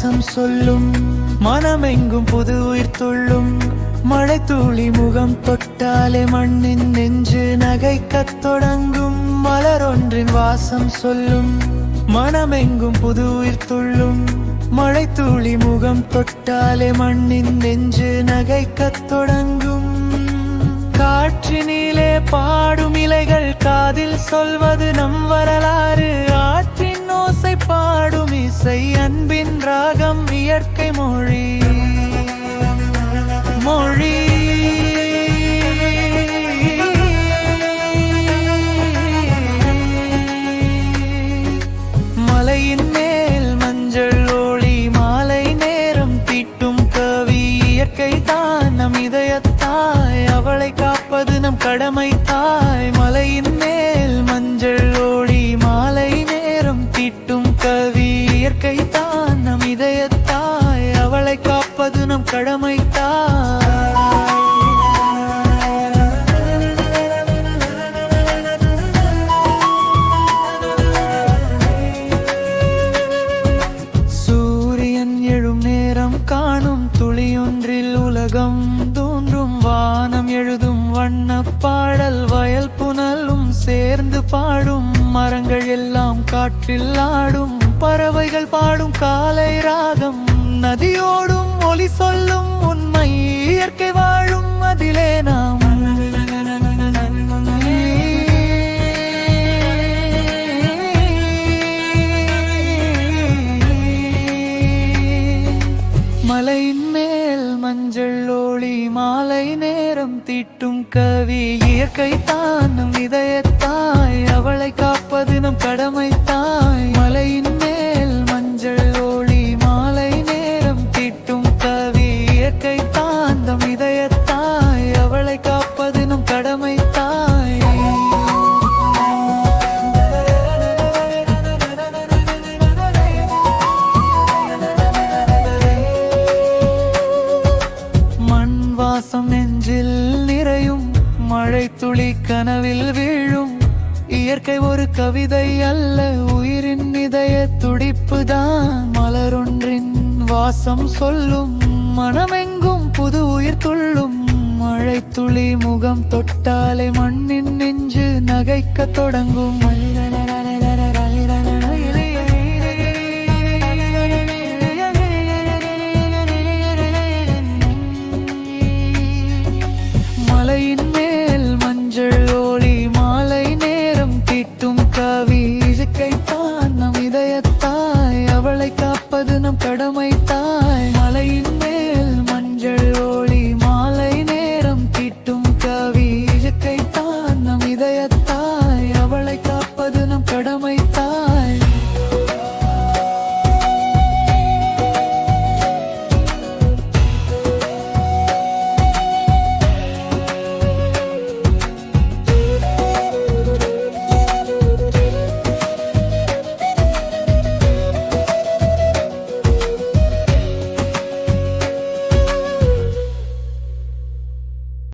மலரொன்றின் சொல்லும் மனமெங்கும் புது உயிர் துள்ளும். மழை தூளி முகம் தொட்டாலே மண்ணின் நெஞ்சு நகைக்கத் தொடங்கும். மலரொன்றின் வாசம் சொல்லும் மனமெங்கும் புது உயிர் துள்ளும். மழை தூளி முகம் தொட்டாலே மண்ணின் நெஞ்சு நகைக்கத் தொடங்கும். காற்றினிலே பாடும் இலைகள் காதில் சொல்வது நம் வரலாறு. அன்பின் இயற்கை மொழி. மொழி. மலையின் மேல் மஞ்சள் ஒளி மாலை நேரம் தீட்டும் கவி. இயற்கை தான் நம் இதயத்தாய் அவளை காப்பது நம் கடமை தாய். மலையின் மேல் மஞ்சள் ஒளி மாலை நேரம் தீட்டும் கவி. இயற்கை தான் இதயத்தாய் அவளை காப்பது நம் கடமைத்தாய். சூரியன் எழும் நேரம் காணும் துளியொன்றில் உலகம் தோன்றும் வானம் எழுதும் வண்ணப் பாடல் வயல் புனலும் சேர்ந்து பாடும் மரங்கள் எல்லாம் காற்றில் ஆடும் பறவைகள் பாடும் காலை ராகம் நதியோடும் ஒளி சொல்லும் உண்மை இயற்கை வாழும் அதிலே நாம். மலையின் மேல் மஞ்சள் ஒளி மாலை நேரம் தீட்டும் கவி இயற்கை தான் இதயத்தை மழை துளி கனவில் வீழும். இயற்கை ஒரு கவிதை அல்ல உயிரின் இதய துடிப்புதான். மலரொன்றின் வாசம் சொல்லும் மனமெங்கும் புது உயிர் துள்ளும். மழை துளி முகம் தொட்டாலே மண்ணின் நெஞ்சு நகைக்கத் தொடங்கும். மலையின் காப்பது